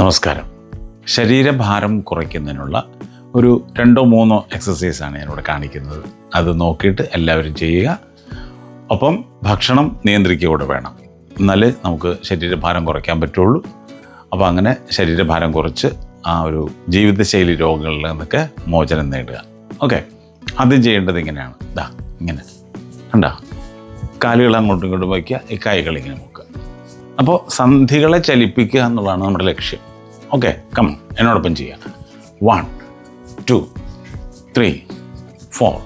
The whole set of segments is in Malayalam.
നമസ്കാരം. ശരീരഭാരം കുറയ്ക്കുന്നതിനുള്ള ഒരു രണ്ടോ മൂന്നോ എക്സസൈസാണ് ഞാനിവിടെ കാണിക്കുന്നത്. അത് നോക്കിയിട്ട് എല്ലാവരും ചെയ്യുക. ഒപ്പം ഭക്ഷണം നിയന്ത്രിക്കുക കൂടെ വേണം. എന്നാലേ നമുക്ക് ശരീരഭാരം കുറയ്ക്കാൻ പറ്റുള്ളൂ. അപ്പോൾ അങ്ങനെ ശരീരഭാരം കുറച്ച് ആ ഒരു ജീവിതശൈലി രോഗങ്ങളിൽ നിന്നൊക്കെ മോചനം നേടുക. ഓക്കെ. ആദ്യം ചെയ്യേണ്ടത് ഇങ്ങനെയാണ്. ഇതാ ഇങ്ങനെ. കണ്ടോ? കാലുകൾ അങ്ങോട്ടും ഇങ്ങോട്ടും വയ്ക്കുക ഈ കൈകൾ ഇങ്ങനെ നോക്കുക അപ്പോൾ സന്ധികളെ ചലിപ്പിക്കുക എന്നുള്ളതാണ് നമ്മുടെ ലക്ഷ്യം. ഓക്കെ കം എന്നോടൊപ്പം ചെയ്യാം. One two three four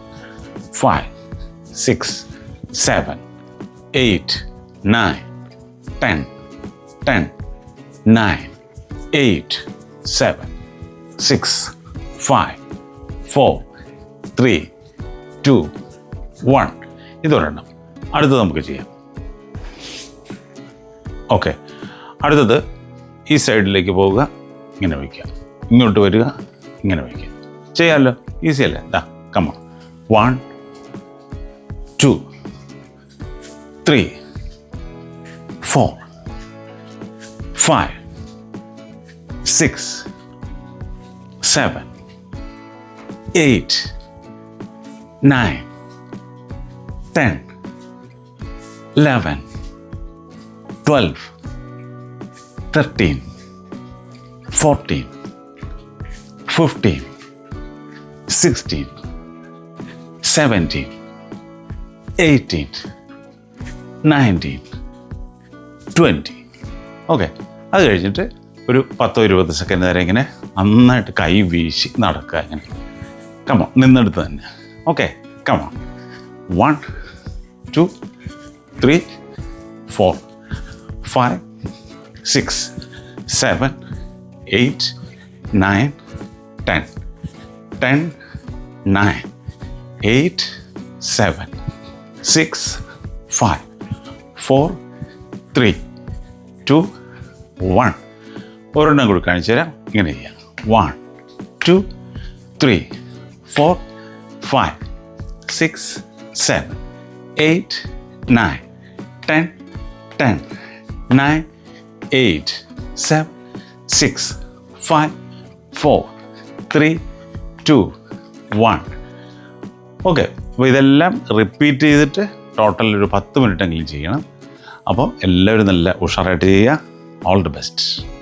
five six seven eight nine ten ten nine eight seven six five four three two one ഇതൊരെണ്ണം. അടുത്തത് നമുക്ക് ചെയ്യാം. ഓക്കെ അടുത്തത് ഈ സൈഡിലേക്ക് പോവുക ഇങ്ങനെ വയ്ക്കുക. ഇങ്ങോട്ട് വരിക ഇങ്ങനെ വയ്ക്കുക. ചെയ്യാമല്ലോ ഈസി അല്ലേ? ദാ come on one two three four five six seven eight nine ten eleven twelve thirteen fourteen fifteen sixteen seventeen eighteen nineteen twenty okay അത് കഴിഞ്ഞിട്ട് ഒരു പത്തോ ഇരുപത് സെക്കൻഡ് വരെ ഇങ്ങനെ നന്നായിട്ട് കൈ വീശി നടക്കുക ഇങ്ങനെ. കമോ നിന്നെടുത്ത് തന്നെ. Okay come on one two three four five six seven eight nine ten. Ten nine eight seven six five four three two one. ഒരെണ്ണം കൂടി കാണിച്ചു തരാം. ഇങ്ങനെ ചെയ്യാം. One two three four five six seven eight nine ten ten nine eight seven six five four three two one okay അപ്പോൾ ഇതെല്ലാം റിപ്പീറ്റ് ചെയ്തിട്ട് ടോട്ടൽ ഒരു പത്ത് മിനിറ്റ് എങ്കിലും ചെയ്യണം. അപ്പോൾ എല്ലാവരും നല്ല ഉഷാറായിട്ട് ചെയ്യുക. All the best